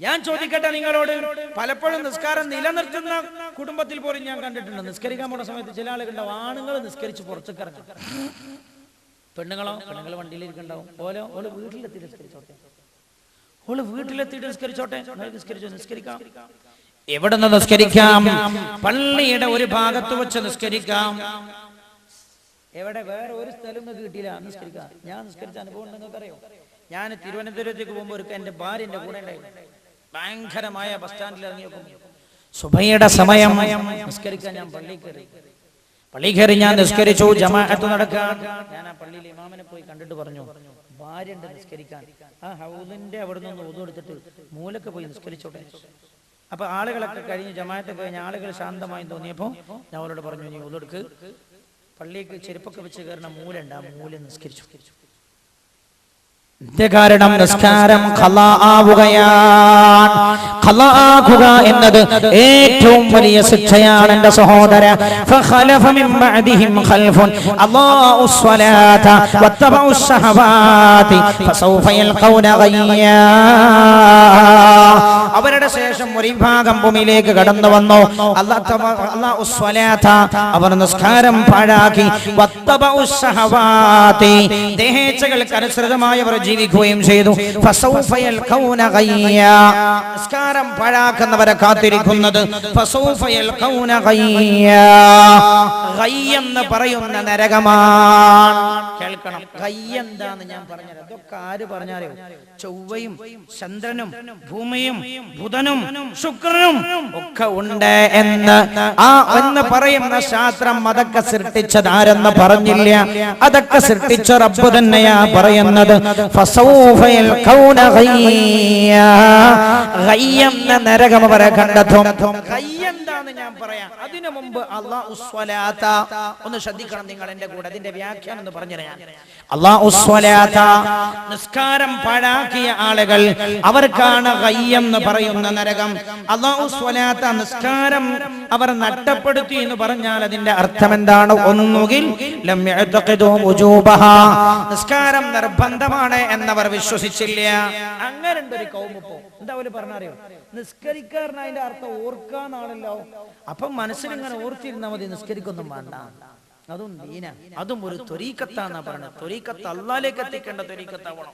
ഞാൻ ചോദിക്കട്ടെ നിങ്ങളോട്? പലപ്പോഴും നിസ്കാരം നിലനിർത്തുന്ന കുടുംബത്തിൽ പോലും ഞാൻ കണ്ടിട്ടുണ്ട്. നിസ്കരിക്കാൻ പോണ സമയത്ത് ചില ആളുകളുണ്ടാവും ആണുങ്ങൾ നിസ്കരിച്ച് പുറത്തേക്ക് ഇറങ്ങും. പെണ്ണുങ്ങളോ? പെണ്ണുങ്ങൾ വണ്ടിയിലിരിക്കണ്ടാവും ഓലോ? ഓൾ വീട്ടിലെത്തി നിസ്കരിച്ചോട്ടെ. ഓൾ വീട്ടിലെത്തിയിട്ട് നിസ്കരിച്ചോട്ടെ. നിസ്കരിച്ചോ? നിസ്കരിക്കാം. എവിടെ നിന്ന് നിസ്കരിക്കാം? പള്ളിയുടെ ഒരു ഭാഗത്ത് വെച്ച് നിസ്കരിക്കാം. എവിടെ? വേറെ ഒരു സ്ഥലം നിങ്ങൾക്ക് കിട്ടിയില്ല. നിസ്കരിക്കാം. ഞാൻ നിസ്കരിച്ച അനുഭവം ഉണ്ട് നിങ്ങൾക്കറിയോ? ഞാൻ തിരുവനന്തപുരത്തേക്ക് പോകുമ്പോൾ ഒരു എന്റെ ഭാര്യ എന്റെ കൂടെ ഉണ്ടായിരുന്നു. ഭയങ്കരമായ ബസ് സ്റ്റാൻഡിൽ ഇറങ്ങിയപ്പോൾ സുബൈയുടെ സമയം നിസ്കരിക്കാൻ ഞാൻ പള്ളി കയറി. പള്ളി കയറി ഞാൻ നിസ്കരിച്ചു ജമാഅത്ത് നടക്കാൻ. ഞാൻ ആ പള്ളിയിൽ ഇമാമിനെ പോയി കണ്ടിട്ട് പറഞ്ഞു ഭാര്യ ഉണ്ട് നിസ്കരിക്കാൻ. ആ ഹൗദിന്റെ അവിടെ നിന്ന് ഒതു എടുത്തിട്ട് മൂലക്ക് പോയി നിസ്കരിച്ചോട്ടെ. അപ്പൊ ആളുകളൊക്കെ കഴിഞ്ഞ് ജമാഅത്ത് കഴിഞ്ഞ ആളുകൾ ശാന്തമായി തോന്നിയപ്പോ ഞാൻ അവരോട് പറഞ്ഞു നീ ഒതെടുക്ക് പള്ളിക്ക് ചെരുപ്പൊക്കെ വെച്ച് കയറുന്ന മൂലുണ്ട് ആ മൂല നിസ്കരിച്ചു. കാരണം നിസ്കാരം ഖലാ ആവുകയാണ്. ഖലാ ആകുക എന്നത് ഏറ്റവും വലിയ ശിക്ഷയാണ് എൻ്റെ സഹോദര فخلف من بعدهم خلف أضاعوا الصلاة واتبعوا الشهوات فسوف يلقون غيا അവരുടെ ശേഷം ഒരു വിഭാഗം ഭൂമിയിലേക്ക് കടന്നു വന്നു അല്ലാഹു സ്വലാത്ത അവർ നിസ്കാരം പാഴാക്കി വത്തബഉ ശഹവാതി ദേഹേച്ഛകൾക്ക് അനുസൃതമായി അവർ ജീവിക്കുകയും ചെയ്തു നിസ്കാരം പാഴാക്കുന്നവരെ കാത്തിരിക്കുന്നത്. എന്ന് പറയുന്ന നരകമാണ്. കേൾക്കണം. എന്താന്ന് ഞാൻ പറഞ്ഞത് ഇതൊക്കെ ആര് പറഞ്ഞാലോ ചൊവ്വയും ചന്ദ്രനും ഭൂമിയും ബുധനും ശുക്രനും ഒക്കെ ഉണ്ട് എന്ന് ആ എന്ന് പറയുന്ന ശാസ്ത്രം അതൊക്കെ സൃഷ്ടിച്ചത് ആരെന്ന് പറഞ്ഞില്ല. അതൊക്കെ സൃഷ്ടിച്ച റബ്ബ് തന്നെയാ പറയുന്നത്. ഫസൗഫ യൽഖൗന ഗയ്യ. ഗയ്യ. എന്ന നരകം അവരെ കണ്ടെത്തും. എന്താന്ന് ഞാൻ പറയാം. അതിനു മുമ്പ് സ്വലാത്ത. ഒന്ന് ശ്രദ്ധിക്കണം നിങ്ങൾ എന്റെ കൂടെ. അതിന്റെ വ്യാഖ്യാനം എന്ന് പറഞ്ഞു ഞാൻ സ്വലാത്ത. നിസ്കാരം പാഴാക്കിയ ആളുകൾ അവർക്കാണ് എന്ന് പറയുന്ന നരകം. സ്വലാത്ത നിസ്കാരം അവർ നഷ്ടപ്പെടുത്തി എന്ന് പറഞ്ഞാൽ അതിന്റെ അർത്ഥം എന്താണ്? ഒന്നുകിൽ നിസ്കാരം നിർബന്ധമാണ് എന്നവർ വിശ്വസിച്ചില്ല. അങ്ങനെ ഒരു കൗമുപ്പോ? എന്താ അവർ പറഞ്ഞറിയോ? നിസ്കരിക്കാരൻ അതിന്റെ അർത്ഥം ഓർക്കാന്നാണല്ലോ. അപ്പം മനസ്സിലിങ്ങനെ ഓർത്തിരുന്നാ മതി നിസ്കരിക്കൊന്നും വേണ്ട. അതും ദീന. അതും ഒരു ത്വരീക്കത്താന്നാ പറഞ്ഞത്. ത്വരീക്കത്ത് അള്ളാലേക്ക് എത്തിക്കേണ്ട ത്വരീക്കത്താവണം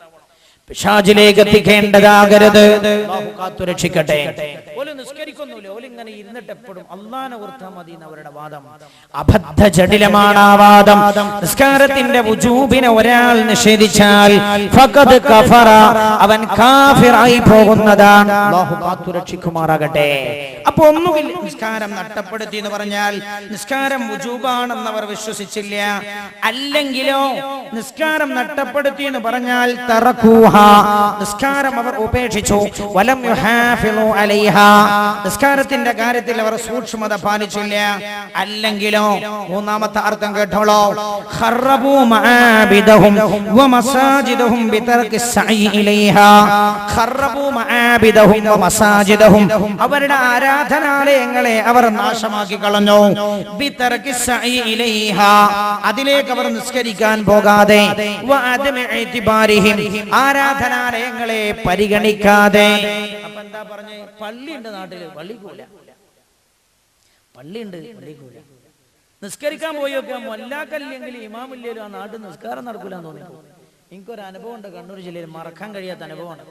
പിശാചിലേക്ക് എത്തിക്കേണ്ടതാകരുത്. കാത്തുരക്ഷിക്കട്ടെ. ഓൽ നിസ്കരിക്കൊന്നുമില്ല ഓൽ ഇങ്ങനെ ഇരുന്നിട്ട് എപ്പോഴും അള്ളാനെ ഓർത്താ മതി എന്ന് അവരുടെ വാദം. അബദ്ധ ജടിലമാണ് ആ വാദം. നിസ്കാരത്തിന്റെ വുജൂബിനെ ഒരാൾ നിഷേധിച്ചാൽ ഫഖദ് കഫറ അവൻ കാഫിറായി പോകുന്നതാണ്. അല്ലാഹു അപ്പൊ ഒന്നുകിൽ നിസ്കാരം നഷ്ടപ്പെടുത്തി എന്ന് പറഞ്ഞാൽ നിസ്കാരം വുജൂബാണെന്ന് അവർ വിശ്വസിച്ചില്ല. അല്ലെങ്കിലോ നിസ്കാരം നഷ്ടപ്പെടുത്തി എന്ന് പറഞ്ഞാൽ തറക്കൂഹ. നിസ്കാരം അവർ ഉപേക്ഷിച്ചു. വലം യുഹാഫിളു അലൈഹ. നിസ്കാരത്തിന്റെ കാര്യത്തിൽ അവർ സൂക്ഷ്മത പാലിച്ചില്ല. അല്ലെങ്കിലോ മൂന്നാമത്തെ അർത്ഥം കേട്ടോളോ. അവരുടെ ആരാധനാലയങ്ങളെ അവർ നാശമാക്കി കളഞ്ഞു. അതിലേക്ക് അവർ നിസ്കരിക്കാൻ പോകാതെ ആരാധനാലയങ്ങളെ പരിഗണിക്കാതെ എന്താ പറഞ്ഞേ? പള്ളിയുണ്ട് നാട്ടിൽ. പള്ളിക്കൂല. പള്ളിയുണ്ട് പള്ളിക്കൂല. നിസ്കരിക്കാൻ പോയി നോക്കുക മൊല്ലാക്കല്ലെങ്കിൽ ഇമാമില്ലേലും ആ നാട്ടിൽ നിസ്കാരം നടക്കൂല എന്ന് തോന്നി എനിക്കൊരു അനുഭവം ഉണ്ട് കണ്ണൂർ ജില്ലയിൽ. മറക്കാൻ കഴിയാത്ത അനുഭവമാണ്.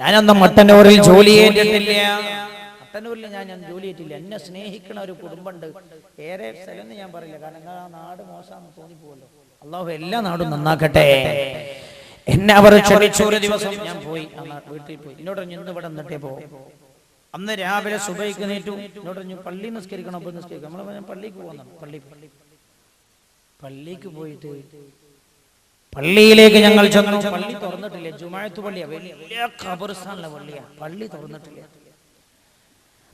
ഞാനൊന്നും മട്ടന്നൂരിൽ ജോലി ചെയ്തിട്ടില്ല? മട്ടന്നൂരിൽ ഞാൻ ഞാൻ ജോലി ചെയ്തിട്ടില്ല. എന്നെ സ്നേഹിക്കുന്ന ഒരു കുടുംബമുണ്ട്. ഏറെ സ്ഥലം ഞാൻ പറയില്ല. കാരണം ആ നാട് മോശമാണെന്ന് തോന്നിപ്പോവല്ലോ അള്ളാഹു എല്ലാ നാടും നന്നാക്കട്ടെ. എന്നെ അവർ ക്ഷണിച്ചു. ഒരു ദിവസം ഞാൻ പോയി. വീട്ടിൽ പോയി. എന്നോട് ഇന്ന് ഇവിടെ നിന്നിട്ടേ പോകും അന്ന് രാവിലെ സുബൈക്ക് നീറ്റു എന്നോട് പറഞ്ഞു പള്ളി നിസ്കരിക്കണം അപ്പൊ നിസ്കരിക്കണം. നമ്മൾ ഞാൻ പള്ളിക്ക് പോകുന്നു പള്ളി പള്ളി. പള്ളിക്ക് പോയിട്ട് പള്ളിയിലേക്ക് ഞങ്ങൾ ചെന്നു. പള്ളി തുറന്നിട്ടില്ല. ജുമായത്ത് പള്ളിയാ. വലിയ ഖബർസ്ഥാനുള്ള പള്ളിയാ. പള്ളി തുറന്നിട്ടില്ല.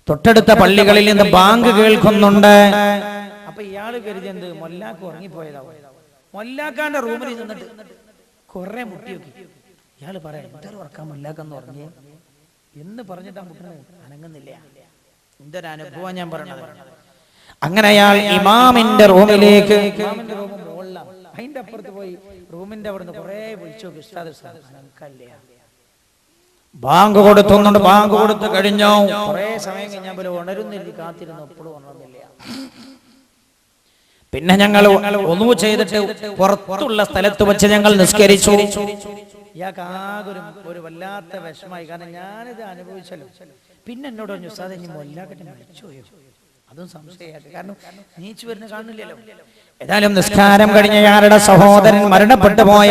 തൊട്ടടുത്ത പള്ളികളിൽ നിന്ന് ബാങ്ക് കേൾക്കുന്നുണ്ട്. അപ്പൊ ഇയാൾ കരുതി എന്ത്? മൊല്ലാക്ക് ഉറങ്ങിപ്പോയതാവും മൊല്ലാക്കാന്റെ റൂമിൽ നിന്നിട്ട് കുറെ മുട്ടി നോക്കി. ഇയാൾ പറയാം എന്തൊരു ഉറക്കാൻ മുല്ലാക്കെന്ന് പറഞ്ഞു എന്ന് പറഞ്ഞിട്ടാ മുട്ടുന്നത് അനങ്ങുന്നില്ല. എന്തൊരു അനുഭവം ഞാൻ പറഞ്ഞത് അങ്ങനെ അയാൾ ഇമാമിന്റെ റൂമിലേക്ക് അതിന്റെ അപ്പുറത്ത് പോയി റൂമിന്റെ അവിടുന്ന് കുറെ വിളിച്ചു നോക്കി ബാങ്ക് കൊടുത്തുന്നുണ്ട് ബാങ്ക് കൊടുത്തു കഴിഞ്ഞു. കുറെ സമയം കഴിഞ്ഞാൽ പോലെ ഉണരുന്നില്ല കാത്തിരുന്നു എപ്പോഴും ഉണർന്നില്ല. പിന്നെ ഞങ്ങൾ ഒന്നു ചെയ്തിട്ട് പുറത്തുള്ള സ്ഥലത്ത് വെച്ച് ഞങ്ങൾ നിസ്കരിച്ചു. ഇയാൾക്ക് ആകെ ഒരു വല്ലാത്ത വിഷമായി. കാരണം ഞാനിത് അനുഭവിച്ചല്ലോ. പിന്നെ എന്നോട് പറഞ്ഞു ഉസ്താദ് ഇനി മൊല്ലാക്കട്ടെ മരിച്ചുപോയോ അതും സംശയമായിട്ട്. കാരണം നീച്ചു വരുന്ന കാണില്ലല്ലോ ഏതായാലും നിസ്കാരം കഴിഞ്ഞ ഞങ്ങളുടെ സഹോദരൻ മരണപ്പെട്ടു പോയ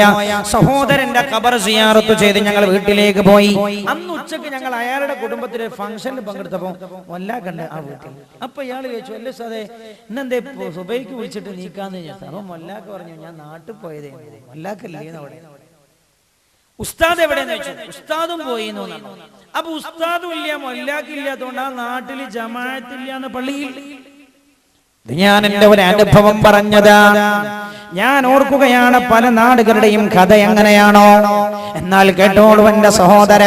സഹോദരന്റെ കബർ സിയാറത്ത് ചെയ്ത് ഞങ്ങൾ വീട്ടിലേക്ക് പോയി. അന്ന് ഉച്ചയ്ക്ക് ഞങ്ങൾ അയാളുടെ കുടുംബത്തിലെ ഫംഗ്ഷനിൽ പങ്കെടുത്തപ്പോ മൊല്ലാക്കണ്ട് ആ വീട്ടിൽ. അപ്പൊ ഇയാൾ ചോദിച്ചു അല്ലേ സാറേ ഇന്നെന്തേ സുബൈക്ക് വിളിച്ചിട്ട് നീക്കാന്ന് ചോദിച്ചു. അപ്പൊ മൊല്ലാക്ക് പറഞ്ഞു ഞാൻ നാട്ടിൽ പോയതേ മൊല്ലാക്കല്ലേ അവിടെ? ഉസ്താദ് എവിടെയെന്ന് വെച്ചു ഉസ്താദും പോയി അപ്പൊ ഉസ്താദും ഇല്ല മൊല്ലാക്കില്ലാത്തോണ്ട് ആ നാട്ടിൽ ജമാഅത്തില്ല എന്ന് പള്ളിയിൽ ഞാൻ എന്റെ ഒരു അനുഭവം പറഞ്ഞതാ. ഞാൻ ഓർക്കുകയാണ് പല നാടുകളുടെയും കഥ എങ്ങനെയാണോ. എന്നാൽ കേട്ടോളൂ എന്റെ സഹോദര.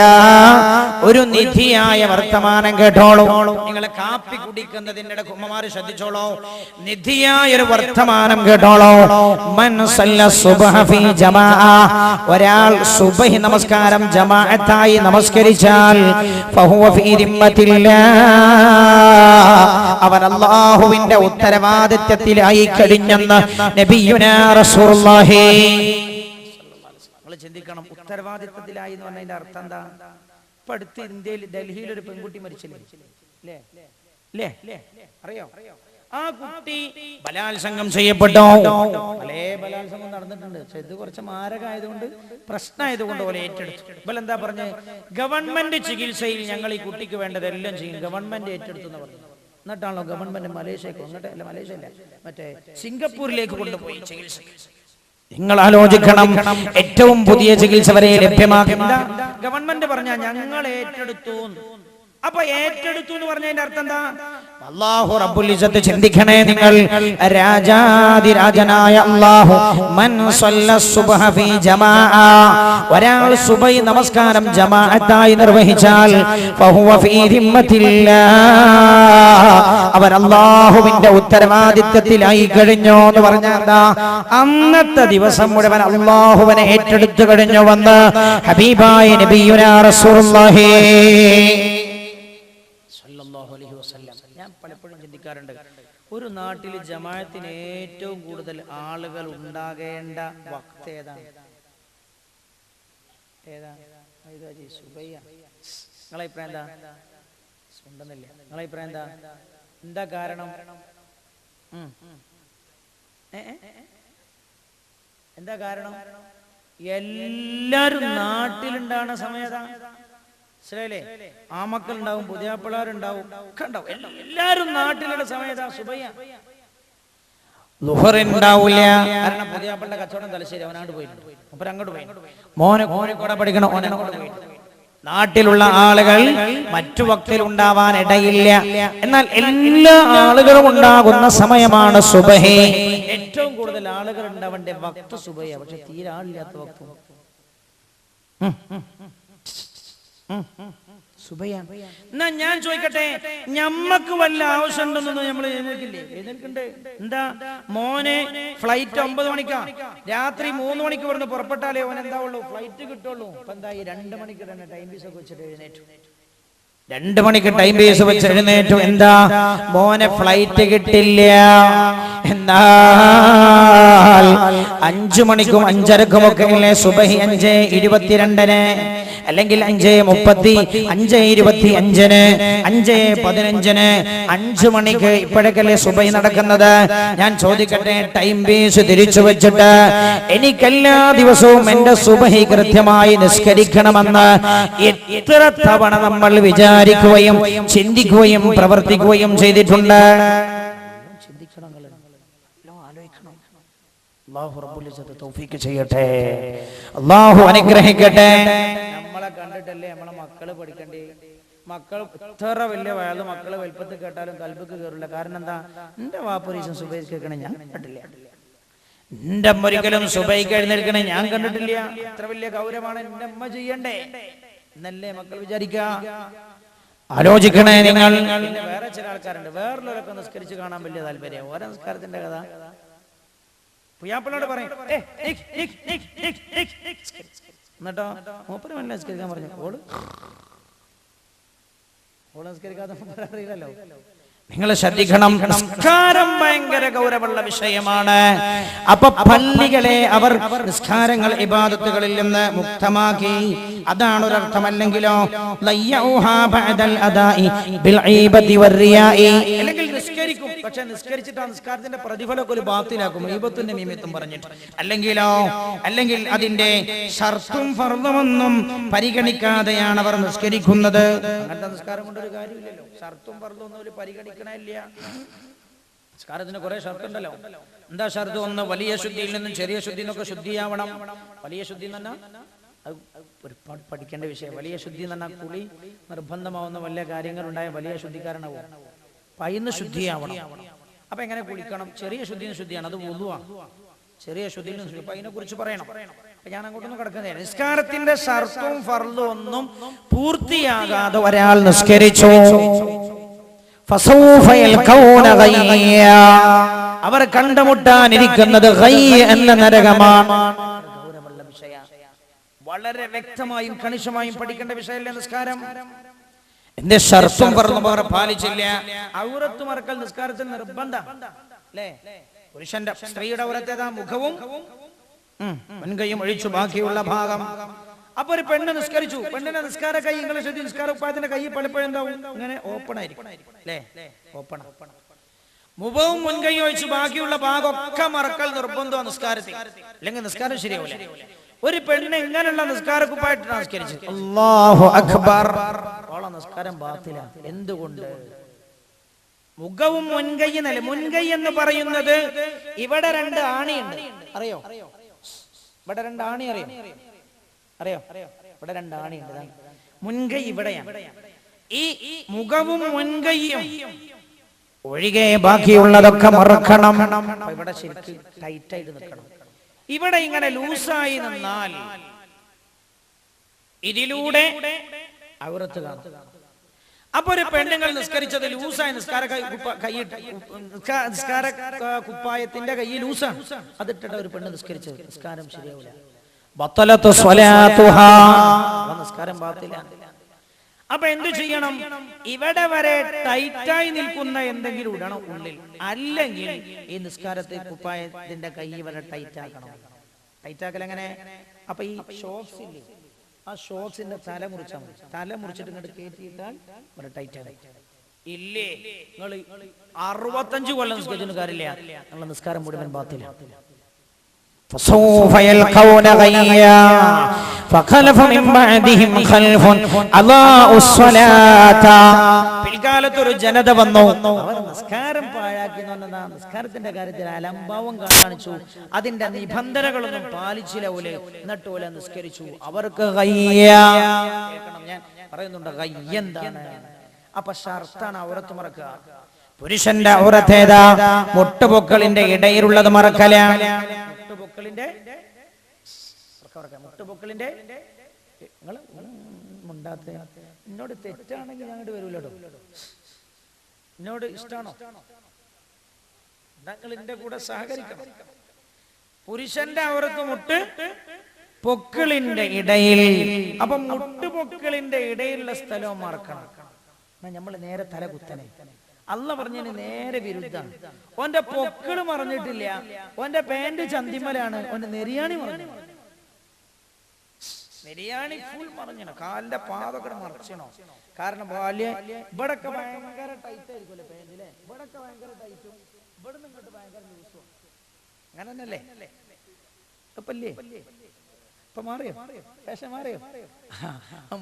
ഒരു നിധിയായ വർത്തമാനം കേട്ടോളൂ. നിങ്ങൾ കാപ്പി കുടിക്കുന്നതിന്റെ കുമ്മമാർ ശ്രദ്ധിച്ചോളോ. നിധിയായ ഒരു വർത്തമാനം കേട്ടോളോ. ഒരാൾ സുബഹി നമസ്കാരം ജമാഅത്തായി നമസ്കരിച്ചാൽ ഫഹുവ ഫീ ദിമ്മത്തില്ലാ. അവൻ അള്ളാഹുവിന്റെ ഉത്തരവാദിത്വത്തിലായി കഴിഞ്ഞെന്ന് റസൂലുള്ളാഹി. ചിന്തിക്കണം ഉത്തരവാദിത്വത്തിലായി എന്ന് പറഞ്ഞതിന്റെ അർത്ഥം എന്താ? ഇപ്പൊ അടുത്ത് ഇന്ത്യയിൽ ഡൽഹിയിൽ ഒരു പെൺകുട്ടി മരിച്ചില്ലേ? അല്ലേ അല്ലേ അറിയോ? ആ കുട്ടി ബലാത്സംഗം ചെയ്യപ്പെട്ടോ. പല ബലാത്സംഗം നടന്നിട്ടുണ്ട്. പക്ഷെ ഇത് കുറച്ച് മാരകമായതുകൊണ്ട് പ്രശ്നമായതുകൊണ്ട് പോലെ ഏറ്റെടുത്തു. ഇപ്പോൾ എന്താ പറഞ്ഞത് ഗവൺമെന്റ് ചികിത്സയിൽ ഞങ്ങൾ ഈ കുട്ടിക്ക് വേണ്ടതെല്ലാം ചെയ്യും. ഗവൺമെന്റ് ഏറ്റെടുത്തു എന്ന് പറഞ്ഞു. എന്നിട്ടാണല്ലോ ഗവൺമെന്റ് മലേഷ്യക്ക് അങ്ങോട്ട് അല്ല മലേഷ്യ അല്ല മറ്റേ സിംഗപ്പൂരിലേക്ക് കൊണ്ടുപോയി ചികിത്സ നിങ്ങൾ ആലോചിക്കണം ഏറ്റവും പുതിയ ചികിത്സ വരെ ലഭ്യമാക്കുന്ന ഗവൺമെന്റ് പറഞ്ഞ ഞങ്ങൾ ഏറ്റെടുത്തു. അപ്പൊ ഏറ്റെടുത്തു എന്ന് പറഞ്ഞതിന്റെ അർത്ഥം എന്താ? അള്ളാഹു റബ്ബുൽ ഇസ്സത്ത് ചിന്തിക്കണേ നിങ്ങൾ. രാജാതിരാജനായ അള്ളാഹു മൻ സുബ്ഹ ഫീ ജമാഅ. ഒരാൾ സുബൈ നമസ്കാരം ജമാഅത്തായി നിർവഹിച്ചാൽ ഫഹുവ ഫീ അവൻ അള്ളാഹുവിന്റെ ഉത്തരവാദിത്വത്തിലായി കഴിഞ്ഞോ എന്ന് പറഞ്ഞാൽ എന്താ? അന്നത്തെ ദിവസം മുഴുവൻ അള്ളാഹുവിനെ ഏറ്റെടുത്തു കഴിഞ്ഞു വന്ന് ഹബീബായ നബിയുനാ റസൂലുള്ളാഹി സല്ലല്ലാഹു അലൈഹി വസല്ലം ഞാൻ പലപ്പോഴും ചിന്തിക്കാറുണ്ട്. ഒരു നാട്ടിൽ ജമാഅത്തിന് ഏറ്റവും കൂടുതൽ ആളുകൾ ഉണ്ടാകേണ്ട വക്ത് ഏതാണ്? ഏതാ? സുബയ്യ നിങ്ങളെ അഭിപ്രായം എന്താ? ഉണ്ടെന്നില്ല. നിങ്ങളെ എന്താ? എന്താ കാരണം. എന്താ കാരണം? എല്ലാരും നാട്ടിലുണ്ടാകുന്ന സമയത്താ മനസ്സിലായില്ലേ? ആമക്കൾ ഉണ്ടാവും പുതിയാപ്പിളാരുണ്ടാവും ഒക്കെ ഉണ്ടാവും എല്ലാരും നാട്ടിലുള്ള സമയത്താ സുബയ്യ. തലശ്ശേരി പോയിട്ടുണ്ട്. പോയി. മോനെ നാട്ടിലുള്ള ആളുകൾ മറ്റു വക്തിൽ ഉണ്ടാവാൻ ഇടയില്ല. എന്നാൽ എല്ലാ ആളുകളും ഉണ്ടാകുന്ന സമയമാണ് സുബഹേ. ഏറ്റവും കൂടുതൽ ആളുകൾ ഉണ്ടാവേണ്ട വക്ത് സുബഹ പക്ഷെ തീരാളില്ലാത്ത വക്തം എന്നാ ഞാൻ ചോദിക്കട്ടെ ഞമ്മക്ക് വല്ല ആവശ്യം ഉണ്ടെന്നൊന്നും നമ്മൾ എഴുന്നേൽക്കില്ലേ? എഴുന്നേൽക്കണ്ടേ. എന്താ? മോനെ ഫ്ലൈറ്റ് ഒമ്പത് മണിക്കാ. രാത്രി മൂന്ന് മണിക്ക് ഇവിടുന്ന് പുറപ്പെട്ടാലേ ഓൻ എന്താ ഉള്ളൂ? ഫ്ലൈറ്റ് കിട്ടുള്ളൂ. അപ്പൊ എന്താ ഈ രണ്ട് മണിക്ക് തന്നെ ടൈം പീസ് ഒക്കെ വെച്ചിട്ട് എഴുന്നേറ്റു. രണ്ട് മണിക്ക് ടൈം പീസ് വെച്ച് എഴുന്നേറ്റു. എന്താ? മോനെ ഫ്ലൈറ്റ് കിട്ടില്ല. എന്നാൽ അഞ്ചു മണിക്കും അഞ്ചരക്കും ഒക്കെ അല്ലേ സുബഹി അഞ്ച് ഇരുപത്തിരണ്ടിന് അല്ലെങ്കിൽ അഞ്ച് മുപ്പത്തി അഞ്ച് ഇരുപത്തി അഞ്ചിന് അഞ്ച് പതിനഞ്ചിന് അഞ്ചു മണിക്ക് ഇപ്പോഴൊക്കെ സുബൈ നടക്കുന്നത്? ഞാൻ ചോദിക്കട്ടെ ടൈം ബേസ് തിരിച്ചു വെച്ചിട്ട് എനിക്കെല്ലാ ദിവസവും എന്റെ സുബഹി കൃത്യമായി നിസ്കരിക്കണമെന്ന് എത്ര തവണ നമ്മൾ വിചാരിക്കുകയും ചിന്തിക്കുകയും പ്രവർത്തിക്കുകയും ചെയ്തിട്ടുണ്ട്? അള്ളാഹു റബ്ബുലിസത്ത് തൗഫീക്ക് ചെയ്യട്ടെ. അള്ളാഹു അനുഗ്രഹിക്കട്ടെ. നമ്മളെ കണ്ടിട്ടല്ലേ നമ്മളെ മക്കൾ പഠിക്കണ്ടേ? മക്കൾ ഇത്ര വലിയ വയത് മക്കളെ വലിപ്പത്തിൽ കേട്ടാലും കൽബക്ക് കയറില്ല കാരണം എന്താ? എന്റെ വാപ്പൊരീശം സുബൈസ് കേൾക്കണേ ഞാൻ കണ്ടില്ല എന്റെ അമ്മ ഒരിക്കലും സുബൈക്ക് എഴുന്നേൽക്കണേ ഞാൻ കണ്ടിട്ടില്ല. ഇത്ര വലിയ ഗൗരവമാണ് എന്റെ അമ്മ ചെയ്യണ്ടേ? എന്നല്ലേ മക്കൾ വിചാരിക്ക? ആലോചിക്കണേ നിങ്ങൾ. വേറെ ചില ആൾക്കാരുണ്ട്. വേറൊരു നിസ്കരിച്ച് കാണാൻ വലിയ താല്പര്യം ഓരോ നിസ്കാരത്തിന്റെ കഥ. പുയ്യാപ്പിളോട് പറയും. എന്നിട്ടോ? മൂപ്പര് മെല്ലെ നിസ്കരിക്കാൻ പറഞ്ഞു. ഓൾ? ഓൾ നിസ്കരിക്കാതെ അറിയില്ലല്ലോ നിങ്ങൾ ശ്രദ്ധിക്കണം. നിസ്കാരം ഭയങ്കര ഗൗരവമുള്ള വിഷയമാണ്. അപ്പൊ പള്ളികളെ അവർ നിസ്കാരങ്ങൾ ഇബാദത്തുകളിൽ നിന്ന് മുക്തമാക്കി. അതാണ് ഒരർത്ഥം അല്ലെങ്കിലോ അല്ലെങ്കിൽ നിസ്കരിക്കും. പക്ഷെ നിസ്കരിച്ചിട്ട് ആ നിസ്കാരത്തിന്റെ പ്രതിഫലമൊക്കെ ഒരു ബാത്തിലാക്കും. ഈപത്തിന്റെ മീമത്തും പറഞ്ഞിട്ട്. അല്ലെങ്കിലോ? അല്ലെങ്കിൽ അതിന്റെ ഷർത്തും ഫർദമൊന്നും പരിഗണിക്കാതെയാണ് അവർ നിസ്കരിക്കുന്നത്. അങ്ങനത്തെ നിസ്കാരം കൊണ്ട് ഒരു കാര്യമില്ലല്ലോ. ഷർത്തും ഫർദമൊന്നും ഒന്നും ഒരു സംസ്കാരത്തിന് കുറെ ഷർത്തുണ്ടല്ലോ. എന്താ ഷർത്ത്? ഒന്ന് വലിയ ശുദ്ധിയിൽ നിന്നും ചെറിയ ശുദ്ധിയിൽ നിന്നൊക്കെ ശുദ്ധിയാവണം. വലിയ ശുദ്ധി എന്ന് പറഞ്ഞാൽ അത് ഒരുപാട് പഠിക്കേണ്ട വിഷയം. വലിയ ശുദ്ധി എന്ന് പറഞ്ഞാൽ കുളി നിർബന്ധമാവുന്ന വലിയ കാര്യങ്ങൾ ഉണ്ടായ വലിയ ശുദ്ധിക്കാരനാവും. പയ്യുന്ന ശുദ്ധിയാവണം. അപ്പൊ എങ്ങനെ കുളിക്കണം? ചെറിയ ശുദ്ധിന് ശുദ്ധിയാണ്. അത് പൊതുവാണ് ചെറിയ ശുദ്ധിയിൽ നിന്ന് ശുദ്ധി അപ്പൊ അതിനെ കുറിച്ച് പറയണം. അപ്പൊ ഞാൻ അങ്ങോട്ടൊന്നും കിടക്കുന്നില്ല നിസ്കാരത്തിന്റെ ഷർത്തും ഫർദും ഒന്നും പൂർത്തിയാകാതെ ഒരാൾ നിസ്കരിച്ചു. അവർ കണ്ടുമുട്ടാനിരിക്കുന്നത് എന്ന നരകമാണ്. വളരെ വ്യക്തമായും കണിശമായും പഠിക്കേണ്ട വിഷയമല്ലേ നിസ്കാരം? എന്റെ ഷർത്തും പറഞ്ഞു അവർ പാലിച്ചില്ല. ഔറത്ത് മറക്കൽ നിസ്കാരത്തിൽ നിർബന്ധം. അല്ലേ? പുരുഷന്റെ സ്ത്രീയുടെ ഔറത്തേതാ മുഖവും മുൻകൈയും ഒഴിച്ചു ബാക്കിയുള്ള ഭാഗം. അപ്പൊ ഒരു പെണ്ണ് നിസ്കരിച്ചു. പെണ്ണിന്റെ നിസ്കാര കൈ നിങ്ങൾ ശ്രദ്ധി നിസ്കാര ഉപ്പായത്തിന്റെ കൈ പലപ്പോഴും എന്താവും? ഇങ്ങനെ ഓപ്പൺ ആയിരിക്കും. അല്ലേ? ഓപ്പൺ മുഖവും മുൻകൈ ഒഴിച്ച് ബാക്കിയുള്ള ഭാഗം ഒക്കെ മറക്കൽ നിർബന്ധമാണ് നിസ്കാരത്തിൽ. അല്ലെങ്കിൽ നിസ്കാരം ശരിയാവില്ല ഒരു പെണ്ണ് ഇങ്ങനെയുള്ള നിസ്കാര കുപ്പായിട്ട് നിസ്കരിച്ചു അല്ലാഹു അക്ബർ. ഓള നിസ്കാരം ബാത്തില. എന്തുകൊണ്ട്? മുഖവും മുൻകൈ എന്നല്ല മുൻകൈ എന്ന് പറയുന്നത് ഇവിടെ രണ്ട് ആണിയുണ്ട്. അറിയോ? ഇവിടെ രണ്ട് ആണി അറിയോ? അറിയോ? ഇവിടെ രണ്ടാണി മുൻകൈ ഇവിടെയാണ്. ഈ മുഖവും മുൻകൈയും ഒഴികെ ബാക്കിയുള്ളതൊക്കെ മറക്കണം. ഇവിടെ ശരിക്കും ടൈറ്റായിട്ട് നിൽക്കണം. ഇവിടെ ഇങ്ങനെ ലൂസായി നിന്നാൽ ഇതിലൂടെ കാണും. അപ്പൊ ഒരു പെണ്ണുങ്ങൾ നിസ്കരിച്ചത് ലൂസായി നിസ്കാര നിസ്കാര കുപ്പായത്തിന്റെ കൈ ലൂസാണ്. അതിട്ടിട്ട് ഒരു പെണ്ണ് നിസ്കരിച്ചത്. നിസ്കാരം ശരിയാവില്ല സ്വലാത്തുഹാ. അപ്പൊ എന്ത് ചെയ്യണം? ഇവിടെ വരെ ടൈറ്റായി നിൽക്കുന്ന എന്തെങ്കിലും ഇടണം ഉള്ളിൽ. അല്ലെങ്കിൽ ഈ നിസ്കാരത്തെ കുപ്പായത്തിന്റെ കൈ വരെ ടൈറ്റ് ആക്കണം ടൈറ്റ് ആക്കൽ എങ്ങനെ അപ്പൊ ഈ ഷോർട്സ് ഇല്ലേ? ആ ഷോർട്സിന്റെ തല മുറിച്ചാൽ മതി. തല മുറിച്ചിട്ട് ഇങ്ങോട്ട് കയറ്റിയിട്ടാൽ ഇവിടെ ടൈറ്റ് ആണ് ഇല്ലേ? നിങ്ങൾ അറുപത്തഞ്ച് കൊല്ലം നിസ്കരിച്ചിട്ട് കാര്യമില്ല. നിങ്ങളെ നിസ്കാരം മുഴുവൻ ബാത്തില്ല. فسوف يلقون غيا فخلف من بعدهم خلف أضاءوا الصلاة പിൽക്കാലത്ത് ഒരു ജനത വന്നു അവർ നിസ്കാരം പാഴാക്കി എന്ന് പറഞ്ഞാ നിസ്കാരത്തിന്റെ കാര്യത്തിൽ അലംഭാവം കാണിച്ചു അതിന്റെ നിബന്ധനകളൊന്നും പാലിച്ചില്ല ഓലെ എന്നിട്ട് ഓലെ നിസ്കരിച്ചു അവർക്ക് ഗയ്യ. കേൾക്കണം, ഞാൻ പറയുന്നുണ്ട് ഗയ്യ എന്താണ് അപ്പൊ ഷർത്താണ് ഔറത്ത് മറക്കുക പുരുഷന്റെ ഔറത്തേതാ മുട്ടുപൊക്കളിന്റെ ഇടയിലുള്ളത് മറക്കല ഉറക്കെ. മുട്ടുപൊക്കളിന്റെ നിങ്ങൾ മുണ്ടാത്ത എന്നോട് തെറ്റാണെങ്കിൽ ഞാൻ അങ്ങോട്ട് വരൂലോ എന്നോട് ഇഷ്ടാണോ? നിങ്ങൾ എന്റെ കൂടെ സഹകരിക്കണം. പുരുഷന്റെ അവർക്ക് മുട്ട് പൊക്കിളിന്റെ ഇടയിൽ. അപ്പൊ മുട്ടുപൊക്കിളിന്റെ ഇടയിലുള്ള സ്ഥലവും മറക്കണം. നമ്മൾ നേരെ തല കുത്തനെ അല്ല പറഞ്ഞതിന് നേരെ വിരുദ്ധാണ് ഓന്റെ പൊക്കിൾ മറഞ്ഞിട്ടില്ല. ഓന്റെ പാന്റ് ചന്തിമലാണ് ഓന്റെ നെരിയാണി മറഞ്ഞു. നെരിയാണി ഫുൾ മറിഞ്ഞണോ കാലിന്റെ പാതൊക്കെ മറച്ചണോ? കാരണം ബാല്യ ഇവിടൊക്കെ ഭയങ്കര ടൈറ്റ് ആയിരിക്കുമല്ലോ പാന്റിലെ ഇവിടൊക്കെ ഭയങ്കര ടൈറ്റും ഇവിടെ ഇങ്ങോട്ട് ഭയങ്കര ലൂസും അങ്ങനെ തന്നെയല്ലേ ഇപ്പല്ലേ? ഇപ്പൊ മാറിയോ? വേഷം മാറിയോ?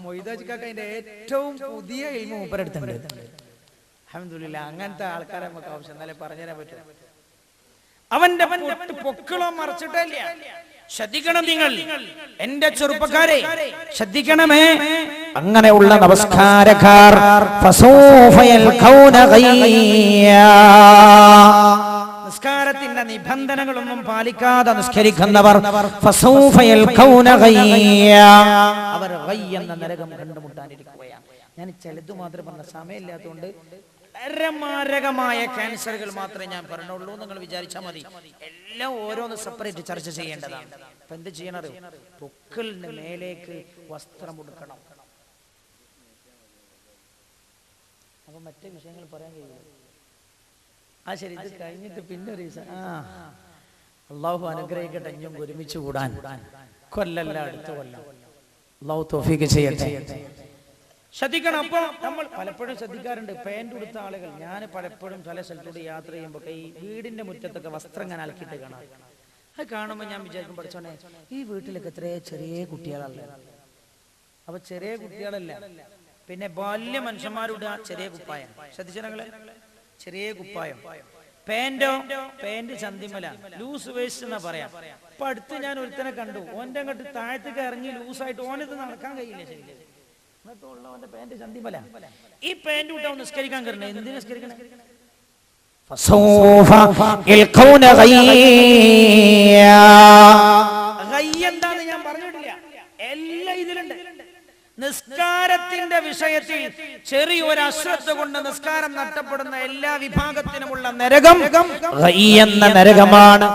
മൊയ്താജിക്കാക്ക അതിന്റെ ഏറ്റവും പുതിയ ഇൽമ മൂപ്പരെടുത്തുണ്ട്. അഹമ്മദില്ല അങ്ങനത്തെ ആൾക്കാരെ നമുക്ക് ആവശ്യം എന്നാലേ പറഞ്ഞുതരാൻ പറ്റും. അവന്റെ പൊട്ട് പൊക്കിളോ മറച്ചിട്ടില്ല ശ്രദ്ധിക്കണം നിങ്ങൾ. എന്റെ ചെറുപ്പക്കാരെ ശ്രദ്ധിക്കണമേ. അങ്ങനെയുള്ള നമസ്കാരക്കാർ. നിസ്കാരത്തിന്റെ നിബന്ധനകളൊന്നും പാലിക്കാതെ നിസ്കരിക്കുന്നവർ. അവർ എന്ന നരകം കണ്ടുമുട്ടാനിരിക്കുകയാണ്. ഞാൻ ചിലത് മാത്രം പറഞ്ഞ സമയമില്ലാത്തതുകൊണ്ട് പരമാരകമായ ക്യാൻസറുകൾ മാത്രമേ ഞാൻ പറഞ്ഞുള്ളൂ നിങ്ങൾ വിചാരിച്ചാൽ മതി. എല്ലാം ഓരോന്ന് സെപ്പറേറ്റ് ചർച്ച ചെയ്യേണ്ടതാണ്. അപ്പൊ എന്ത് ചെയ്യണത് പൊക്കിളിന് മേലേക്ക് വസ്ത്രം കൊടുക്കണം അപ്പൊ മറ്റേ വിഷയങ്ങൾ പറയാൻ കഴിയില്ല. ആ ശരി ഇത് കഴിഞ്ഞിട്ട് പിന്നെ ഒരു ദിവസം ആ. അള്ളാഹു അനുഗ്രഹിക്കട്ടെ ഇഞ്ഞും ഒരുമിച്ച് കൂടാൻ. കൊല്ലല്ല അടുത്ത കൊല്ലം. അള്ളാഹു തോഫീക്ക് ചെയ്യട്ടെ. ശ്രദ്ധിക്കണം. അപ്പൊ നമ്മൾ പലപ്പോഴും ശ്രദ്ധിക്കാറുണ്ട്. പാന്റ് കൊടുത്ത ആളുകൾ ഞാൻ പലപ്പോഴും പല സ്ഥലത്തോട് യാത്ര ചെയ്യുമ്പോൾ ഈ വീടിന്റെ മുറ്റത്തൊക്കെ വസ്ത്രം ഞാൻ അലക്കിയിട്ട് കാണാം അത് കാണുമ്പോൾ ഞാൻ വിചാരിക്കും പഠിച്ചോണേ ഈ വീട്ടിലൊക്കെ എത്രയോ ചെറിയ കുട്ടികളല്ലേ? അപ്പൊ ചെറിയ കുട്ടികളല്ല. പിന്നെ ബാല്യ മനുഷ്യന്മാരുടെ ആ ചെറിയ കുപ്പായം. ശ്രദ്ധിച്ചെ ചെറിയ കുപ്പായം. പാന്റോ പാന്റ് ചന്തിമല. ലൂസ് വേസ്റ്റ് എന്നാ പറയാം. അപ്പൊ അടുത്ത് ഞാൻ ഒരുത്തനെ കണ്ടു. ഓന്റെ അങ്ങോട്ട് താഴത്തേക്ക് ഇറങ്ങി ലൂസായിട്ട് ഓനത് നടക്കാൻ കഴിയില്ല ശരി ഈ പാന്റ് വിട്ടാ നിസ്കരിക്കാൻ കയറണേ എന്തിനു നിസ്കരിക്കണേ فسوف يلقون غيا ഗൈ എന്താന്ന് ഞാൻ പറഞ്ഞിട്ടില്ല എല്ലാം ഇതിലുണ്ട് നിസ്കാരത്തിന്റെ വിഷയത്തിൽ ചെറിയൊരു അശ്രദ്ധ കൊണ്ട് നിസ്കാരം നഷ്ടപ്പെടുന്ന എല്ലാ വിഭാഗത്തിനുമുള്ള നരകം غي എന്ന നരകമാണ്